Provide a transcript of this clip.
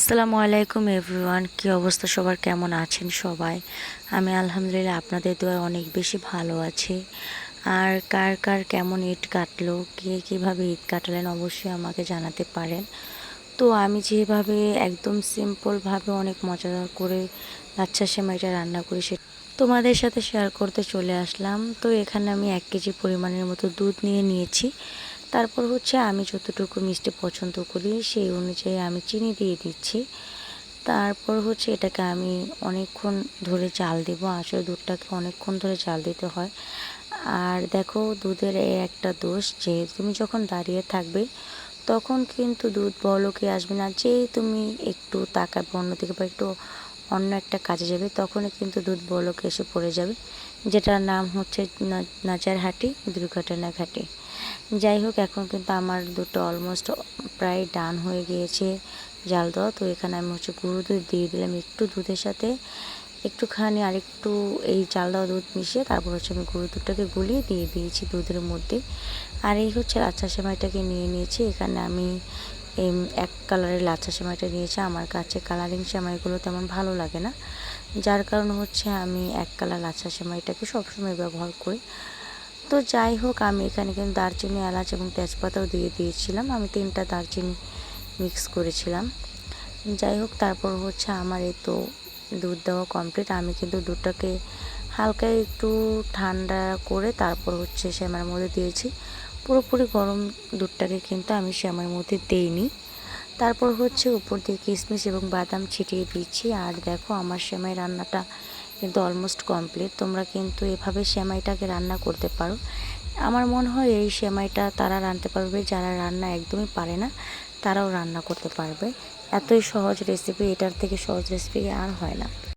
আসসালামু আলাইকুম এভরিওয়ান, কী অবস্থা? সবার কেমন আছেন সবাই? আমি আলহামদুলিল্লাহ আপনাদের দোয়ায় অনেক বেশি ভালো আছি। আর কার কার কেমন ঈদ কাটলো? কে কীভাবে ঈদ কাটালেন? অবশ্যই আমাকে জানাতে পারেন। তো আমি যেভাবে একদম সিম্পলভাবে অনেক মজাদার করে লাচ্ছা সেমাইটা রান্না করি সে তোমাদের সাথে শেয়ার করতে চলে আসলাম। তো এখানে আমি এক কেজি পরিমাণের মতো দুধ নিয়ে নিয়েছি। তারপর হচ্ছে আমি যতটুকু মিষ্টি পছন্দ করি সেই অনুযায়ী আমি চিনি দিয়ে দিচ্ছি। তারপর হচ্ছে এটাকে আমি অনেকক্ষণ ধরে চাল দেবো। আসলে দুধটাকে অনেকক্ষণ ধরে চাল দিতে হয়। আর দেখো দুধের একটা দোষ যে তুমি যখন দাঁড়িয়ে থাকবে তখন কিন্তু দুধ বলকে আসবে না, যেই তুমি একটু তাকাবে অন্যদিকে বা একটু অন্য একটা কাজে যাবে তখনই কিন্তু দুধ বলকে এসে পড়ে যাবে। যেটার নাম হচ্ছে নাচার হাঁটি দুর্ঘটনা ঘাটি যাই হোক এখন কিন্তু আমার দুটো অলমোস্ট প্রায় ডান হয়ে গিয়েছে জাল দেওয়া। তো এখানে আমি হচ্ছে গুঁড়ো দুধ দিয়ে দিলাম একটু দুধের সাথে। একটুখানি আরেকটু এই চাল দেওয়া দুধ মিশিয়ে তারপর হচ্ছে আমি গুঁড়ো দুধটাকে গুলিয়ে দিয়ে দিয়েছি দুধের মধ্যে। আর এই হচ্ছে লাচ্ছা সেমাইটাকে নিয়ে নিয়েছি। এখানে আমি এক কালারের লাচ্ছা সেমাইটা নিয়েছি। আমার কাছে কালারিং সেমাইগুলো তেমন ভালো লাগে না। যার কারণ হচ্ছে আমি এক কালার লাচ্ছা সেমাইটাকে সবসময় ব্যবহার করি। তো যাই হোক, আমি এখানে কিন্তু দারচিনি, এলাচ এবং তেজপাতাও দিয়ে দিয়েছিলাম। আমি তিনটা দারচিনি মিক্স করেছিলাম। যাই হোক, তারপর হচ্ছে আমার এই তো দুধ দেওয়া কমপ্লিট আমি কিন্তু দুধটাকে হালকা একটু ঠান্ডা করে তারপর হচ্ছে শ্যামার মধ্যে দিয়েছি। পুরোপুরি গরম দুধটাকে কিন্তু আমি শ্যামার মধ্যে দেইনি। তারপর হচ্ছে উপর দিয়ে কিশমিশ এবং বাদাম ছিটিয়ে দিচ্ছি আর দেখো, আমার সেমাই রান্নাটা কিন্তু অলমোস্ট কমপ্লিট তোমরা কিন্তু এভাবে সেমাইটাকে রান্না করতে পারো। আমার মনে হয় এই সেমাইটা তারা রাঁধতে পারবে, যারা রান্না একদমই পারে না, তারাও রান্না করতে পারবে। এতই সহজ রেসিপি এটার থেকে সহজ রেসিপি আর হয় না।